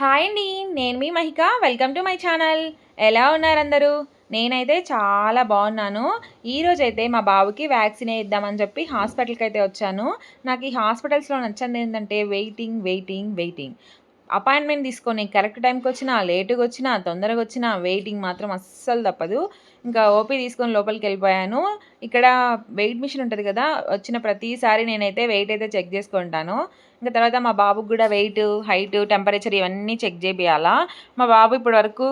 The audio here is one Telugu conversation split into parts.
హాయ్ అండి నేను మీ Mahika. Welcome to my channel ఎలా ఉన్నారు అందరూ నేనైతే చాలా బాగున్నాను. ఈరోజు అయితే మా బాబుకి వ్యాక్సిన్ వేద్దామని చెప్పి హాస్పిటల్కి అయితే వచ్చాను. నాకు ఈ హాస్పిటల్స్లో నచ్చింది ఏంటంటే వెయిటింగ్ వెయిటింగ్ వెయిటింగ్. అపాయింట్మెంట్ తీసుకొని కరెక్ట్ టైంకి వచ్చినా లేటుగా వచ్చినా తొందరగా వచ్చినా వెయిటింగ్ మాత్రం అస్సలు తప్పదు. ఇంకా ఓపీ తీసుకొని లోపలికి వెళ్ళిపోయాను. ఇక్కడ వెయిట్ మిషన్ ఉంటుంది కదా వచ్చిన ప్రతిసారి నేనైతే వెయిట్ అయితే చెక్ చేసుకుంటాను. ఇంకా తర్వాత మా బాబుకి కూడా వెయిట్ హైట్ టెంపరేచర్ ఇవన్నీ చెక్ చేపియాలా మా బాబు ఇప్పటి వరకు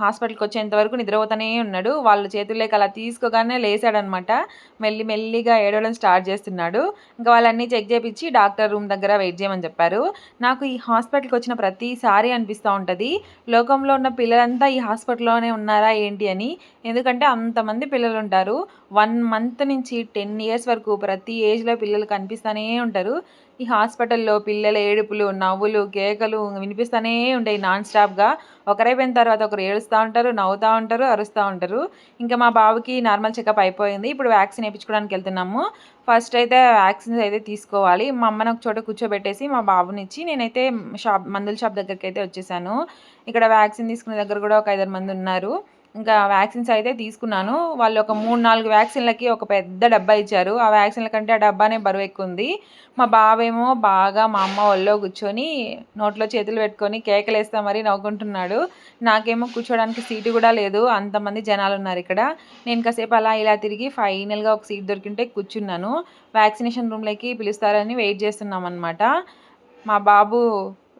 హాస్పిటల్కి వచ్చేంత వరకు నిద్రపోతూనే ఉన్నాడు. వాళ్ళ చేతుల్లోకి అలా తీసుకోగానే లేసాడనమాట. మెల్లి మెల్లిగా ఏడవడం స్టార్ట్ చేస్తున్నాడు. ఇంకా వాళ్ళన్నీ చెక్ చేపించి డాక్టర్ రూమ్ దగ్గర వెయిట్ చేయమని చెప్పారు. నాకు ఈ హాస్పిటల్కి వచ్చిన ప్రతిసారి అనిపిస్తూ ఉంటుంది. లోకంలో ఉన్న పిల్లలంతా ఈ హాస్పిటల్లోనే ఉన్నారా ఏంటి అని. ఎందుకంటే అంతమంది పిల్లలు ఉంటారు వన్ మంత్ నుంచి టెన్ ఇయర్స్ వరకు ప్రతి ఏజ్లో పిల్లలు కనిపిస్తూనే ఉంటారు. ఈ హాస్పిటల్లో పిల్లల ఏడుపులు నవ్వులు కేకలు వినిపిస్తూనే ఉంటాయి నాన్ స్టాప్గా ఒకరైపోయిన తర్వాత ఒకరు ఏడుస్తూ ఉంటారు నవ్వుతూ ఉంటారు అరుస్తూ ఉంటారు. ఇంకా మా బాబుకి నార్మల్ చెకప్ అయిపోయింది. ఇప్పుడు వ్యాక్సిన్ వేయించుకోవడానికి వెళ్తున్నాము. ఫస్ట్ అయితే వ్యాక్సిన్స్ అయితే తీసుకోవాలి. మా అమ్మని ఒక చోట కూర్చోబెట్టేసి మా బాబునిచ్చి నేనైతే షాప్ మందుల షాప్ దగ్గరికి అయితే వచ్చేసాను. ఇక్కడ వ్యాక్సిన్ తీసుకునే దగ్గర కూడా ఒక ఐదారు మంది ఉన్నారు. ఇంకా వ్యాక్సిన్స్ అయితే తీసుకున్నాను. వాళ్ళు ఒక మూడు నాలుగు వ్యాక్సిన్లకి ఒక పెద్ద డబ్బా ఇచ్చారు. ఆ వ్యాక్సిన్ల కంటే ఆ డబ్బానే బరువు ఎక్కువ ఉంది మా బావేమో బాగా మా అమ్మ ఒళ్ళో కూర్చొని నోట్లో చేతులు పెట్టుకొని కేకలేస్తా మరీ నవ్వుకుంటున్నాడు. నాకేమో కూర్చోడానికి సీటు కూడా లేదు. అంతమంది జనాలు ఉన్నారు ఇక్కడ. నేను కాసేపు అలా ఇలా తిరిగి ఫైనల్గా ఒక సీట్ దొరికింటే కూర్చున్నాను. వ్యాక్సినేషన్ రూమ్లోకి పిలుస్తారని వెయిట్ చేస్తున్నాం అనమాట మా బాబు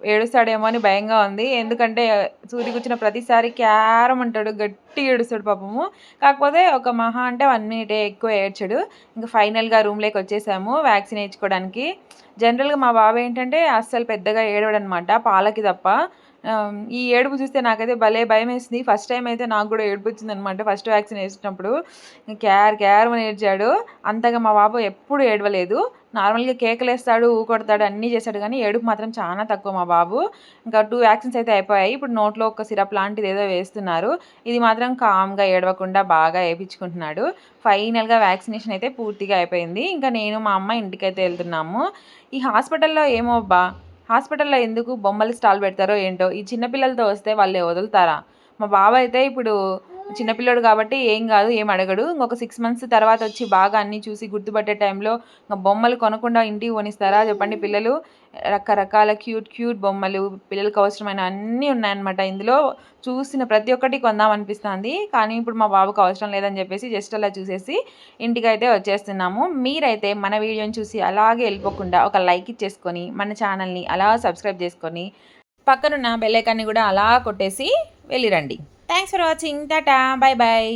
ఏడుస్తాడేమో అని భయంగా ఉంది. ఎందుకంటే సూది కూర్చున్న ప్రతిసారి క్యారం అంటాడు గట్టి ఏడుస్తాడు పాపము. కాకపోతే ఒక మహా అంటే వన్ మినిటే ఎక్కువ ఏడ్చాడు. ఇంకా ఫైనల్గా రూమ్లోకి వచ్చేసాము వ్యాక్సిన్ వేయించుకోవడానికి. జనరల్గా మా బాబు ఏంటంటే అస్సలు పెద్దగా ఏడవడనమాట పాలకి తప్ప. ఈ ఏడుపు చూస్తే నాకైతే భలే భయం వేసింది. ఫస్ట్ టైం అయితే నాకు కూడా ఏడుపు వచ్చింది అనమాట ఫస్ట్ వ్యాక్సిన్ వేసినప్పుడు క్యార్ క్యార్ అని ఏడ్చాడు. అంతగా మా బాబు ఎప్పుడు ఏడవలేదు. నార్మల్గా కేకలు వేస్తాడు ఊకొడతాడు అన్నీ చేస్తాడు కానీ ఏడుపు మాత్రం చాలా తక్కువ మా బాబు. ఇంకా టూ వ్యాక్సిన్స్ అయితే అయిపోయాయి. ఇప్పుడు నోట్లో ఒక సిరప్ లాంటిది ఏదో వేస్తున్నారు. ఇది మాత్రం కామ్గా ఏడవకుండా బాగా వేయించుకుంటున్నాడు. ఫైనల్గా వ్యాక్సినేషన్ అయితే పూర్తిగా అయిపోయింది. ఇంకా నేను మా అమ్మ ఇంటికైతే వెళ్తున్నాము. ఈ హాస్పిటల్లో ఏమో బా హాస్పిటల్లో ఎందుకు బొమ్మలు స్టాల్ పెడతారో ఏంటో ఈ చిన్నపిల్లలతో వస్తే వాళ్ళు వదులుతారా? మా బావ అయితే ఇప్పుడు చిన్నపిల్లడు కాబట్టి ఏం కాదు ఏం అడగడు. ఇంకొక సిక్స్ మంత్స్ తర్వాత వచ్చి బాగా అన్నీ చూసి గుర్తుపట్టే టైంలో ఇంకా బొమ్మలు కొనకుండా ఇంటికి కొనిస్తారా చెప్పండి పిల్లలు. రకరకాల క్యూట్ క్యూట్ బొమ్మలు పిల్లలకు అవసరమైన అన్నీ ఉన్నాయన్నమాట. ఇందులో చూసిన ప్రతి ఒక్కటి కొందాం అనిపిస్తుంది. కానీ ఇప్పుడు మా బాబుకు అవసరం లేదని చెప్పేసి జస్ట్ అలా చూసేసి ఇంటికైతే వచ్చేస్తున్నాము. మీరైతే మన వీడియోని చూసి అలాగే వెళ్ళిపోకుండా ఒక లైక్ ఇచ్చేసుకొని మన ఛానల్ని అలా సబ్స్క్రైబ్ చేసుకొని పక్కనున్న బెల్లైకాన్ని కూడా అలా కొట్టేసి వెళ్ళిరండి. thanks for watching tata bye bye